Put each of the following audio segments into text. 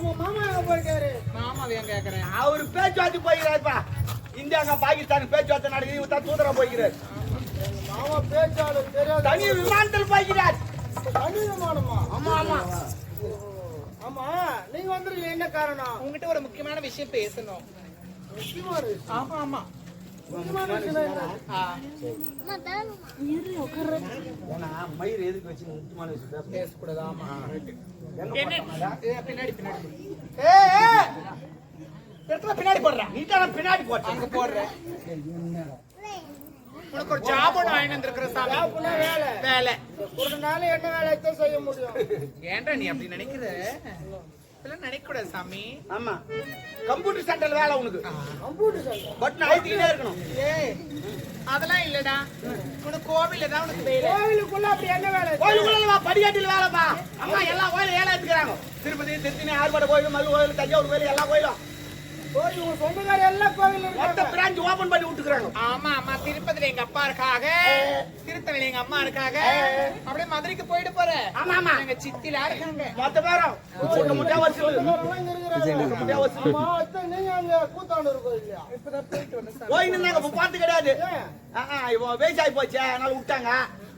ஆமா மாமா எங்க போயிருக்காரு? மாமா ஏன் கேக்குறேன் அவர் பேச்சுவார்த்தை போய்கிறாருப்பா இந்தியாங்க பாகிஸ்தான் பேச்சுவார்த்தை நடக்குது இவர் தான் தூதரா போய்கிறார் மாமா பேச்சாளர் தெரியாது தனி விமானத்தில் போய்கிறார் தனி விமானமா? ஆமா ஆமா. ஆமா நீங்க வந்துருக்கீங்க என்ன காரணம்? உங்ககிட்ட ஒரு முக்கியமான விஷயம் பேசணும். முக்கியமான விஷயம். ஆமா ஆமா. மயிர் எதுக்கு வச்சு முக்கியமான விஷயம். பேசக்கூடாது ஆமா பின்னாடி பின்னாடி போடுறேன் நீ தானே பின்னாடி போட்ட அங்க போடுறேன் உனக்கு ஒரு ஜாப் ஒன்று வாங்கி வந்திருக்கிற சாமி. ஜாப்னா வேலை வேலை ஒரு நாள் என்ன தான் செய்ய முடியும் ஏன்டா நீ அப்படி நினைக்கிற? இதெல்லாம் நினைக்க கூடாது சாமி. ஆமா. கம்ப்யூட்டர் சென்டர்ல வேலை உனக்கு. Computer centre. பட் அழுத்திக்கிட்டே இருக்கணும். ஏய் அதெல்லாம் இல்லடா. உனக்கு கோவில்ல தான் உனக்கு வேலை. கோவிலுக்குள்ள அப்படி என்ன வேலை? கோயிலுக்குள்ள படியாட்டில் வேலைப்பா. அம்மா எல்லா கோயிலும் ஏழை எடுத்துக்கிறாங்க திருப்பதி திருத்தணி ஆறுபாடு கோயில் மது கோயில் தஞ்சாவூர் கோயில் எல்லா கோயிலும். கோயில் உங்க சொந்தக்கார கோவில் மொத்த பிரான்ச் ஓபன் பண்ணி விட்டுக்கிறாங்க. ஆமா ஆமா. திருப்பதில எங்க அப்பா இருக்காக. திருத்தணில எங்க அம்மா இருக்காக. அப்படியே மதுரைக்கு போயிட்டு போற. ஆமா ஆமா. எங்க சித்திலா இருக்காங்க. மொத்த பேரும். முட்டை முட்டை வசூல் முட்டை வசூல் நீங்க அங்க கூத்தாண்டூர் கோயில்லையா இப்பதான் போயிட்டு வந்தேன் கிடையாது. வேஸ்ட் போச்சு. அதனால விட்டாங்க.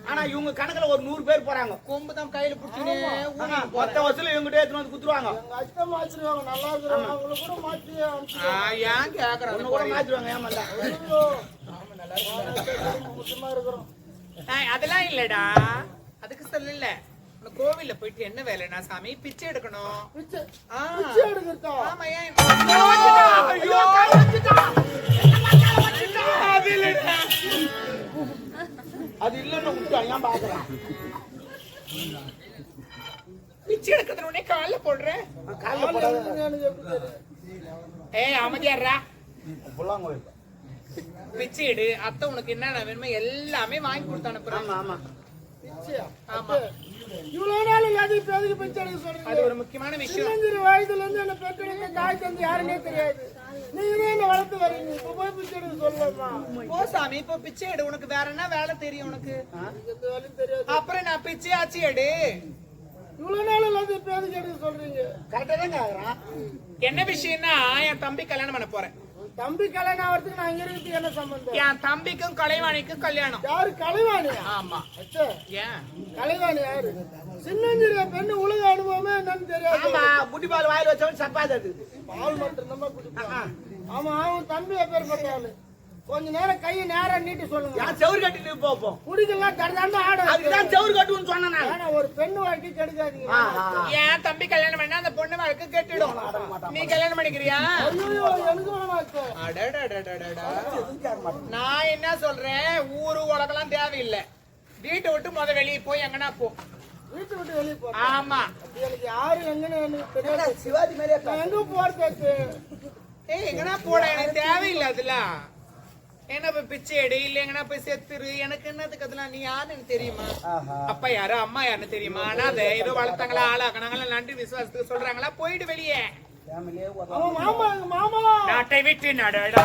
ஆனா இவங்க கணக்குல ஒரு நூறு பேர் போறாங்க. கொம்பு தான் கையில புடிச்சுனே மொத்த வசூல் இவங்க எடுத்துட்டு வந்து குத்துருவாங்க எங்க அத்தை மாத்திருவாங்க நல்லா இருக்கிறவங்க அவங்கள கூட மாற்றி அனுப்பிச்சு ஏன் கேக்குறாங்க? கூட முக்கியமா இருக்கிறோம். அதெல்லாம் இல்லடா. அதுக்கு சொல்லல. கோவில்ல போயிட்டு என்ன வேலைனா சாமி பிச்சை எடுக்கணும். பிச்சை. ஆ. பிச்சை எடுக்கிறதா? ஆமா ஏன்? அது இல்லன்னு விட்டான் ஏன் பாக்குறான் பிச்சை எடுக்கிறதுல உடனே கால்ல போடுறேன். காலைல போடாத. ஏய் அமைதியாடுறா. புல்லாங்குழல். பிச்சை எடு. அத்தை உனக்கு என்னென்ன வேணுமோ எல்லாமே வாங்கி கொடுத்து அனுப்புறேன். ஆமா ஆமா. பிச்சையா? ஆமா. இவ்வளவு நாள் இல்லாத இப்ப எதுக்கு எடுக்க சொல்றீங்க? அது ஒரு முக்கியமான விஷயம். சின்னஞ்சிறு வயதுல இருந்து என்ன பெற்றெடுக்க தாய் தந்து யாருன்னே தெரியாது. நீங்க தான் என்ன வளர்த்து வரீங்க. இப்ப போய் பிச்சை எடுக்க சொல்லலாமா போ சாமி இப்போ பிச்சை எடு. உனக்கு வேற என்ன வேலை தெரியும் உனக்கு? அப்புறம் நான் பிச்சை ஆச்சு எடு. இவ்வளவு நாள் இல்லாத இப்ப எதுக்கு எடுக்க சொல்றீங்க? கரெக்டா கேக்குறான் என்ன விஷயம்னா என் தம்பி கல்யாணம் பண்ண போறேன். தம்பி கல்யாணம் ஆகிறதுக்கு நான் இங்க இருக்கிறது என்ன சம்பந்தம்? என் தம்பிக்கும் கலைவாணிக்கும் கல்யாணம். யாரு கலைவாணியா? ஆமா. ஏன்? கலைவாணி யாரு? சின்னஞ்சிறிய பெண்ணு உலக அனுபவமே என்னன்னு தெரியாது. ஆமா புட்டி பால் வாயில வச்சவன் சப்பாது அது. பால் மட்டும் தான் ஆமா அவன் தம்பி எப்பேற்பட்ட ஆளு கொஞ்ச நேரம் கையை நேரம் நீட்டி சொல்லுங்க. ஏன் செவுரு கட்டிட்டு போப்போம் குடிக்கலாம் தடதாண்டு ஆட அதுக்குதான் செவுரு கட்டுன்னு சொன்னேன் நான். ஒரு பெண்ணு வாழ்க்கை கெடுக்காதீங்க. என் தம்பி கல்யாணம் பண்ணா அந்த பொண்ணு வாழ்க்கை கெட்டுடும். நீ கல்யாணம் பண்ணிக்கிறியா. நான் என்ன சொல்றேன்? ஊரு உலகெல்லாம் தேவையில்லை. வீட்டை விட்டு முத வெளியே போய் எங்கனா போ. வீட்டை விட்டு வெளியே போ. ஆமா. எனக்கு யாரு எங்கன்னு எனக்கு தெரியாது சிவாஜி நான் எங்க போறது ஏய் எங்கனா போட எனக்கு தேவையில்லை அதெல்லாம் என்ன போய் பிச்சை எடு இல்ல எங்கனா போய் செத்துரு எனக்கு என்னதுக்கு அதெல்லாம்? நீ யாருன்னு தெரியுமா. அப்பா யாரு? அம்மா யாருன்னு தெரியுமா? அனாதை ஏதோ வளர்த்தாங்களா ஆளாக்குனாங்களா நன்றி விசுவாசத்துக்கு சொல்றாங்களா? போயிடு வெளியே. மாமா மாமா. நாட்டை விட்டு நடடா.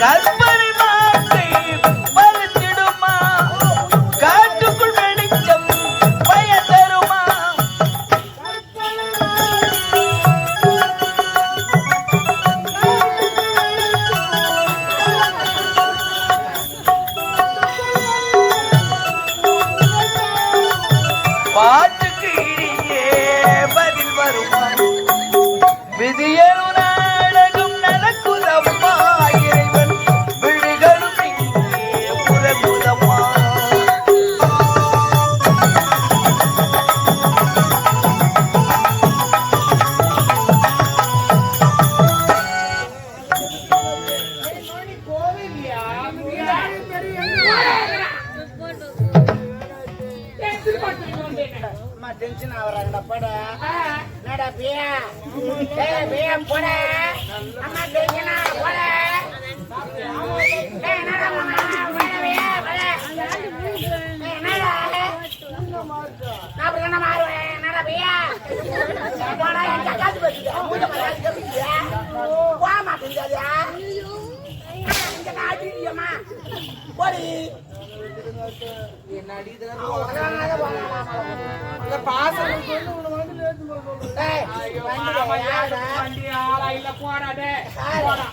guys. என்னடா பியா ஏய் பியா போட. அம்மா பேசினா போட. ஏய் என்னடா மாமா போட பியா போட. என்னடா? நான் என்ன மாறுவேன். என்னடா பியா போடா என் காசு பத்தியா மூஞ்ச காசு பத்தியா போக மாட்டேங்காதா இந்த காசு இல்லையம்மா போடி. என்னடி பாசம் ஐயோ ஆளா இல்ல போடாதே போடா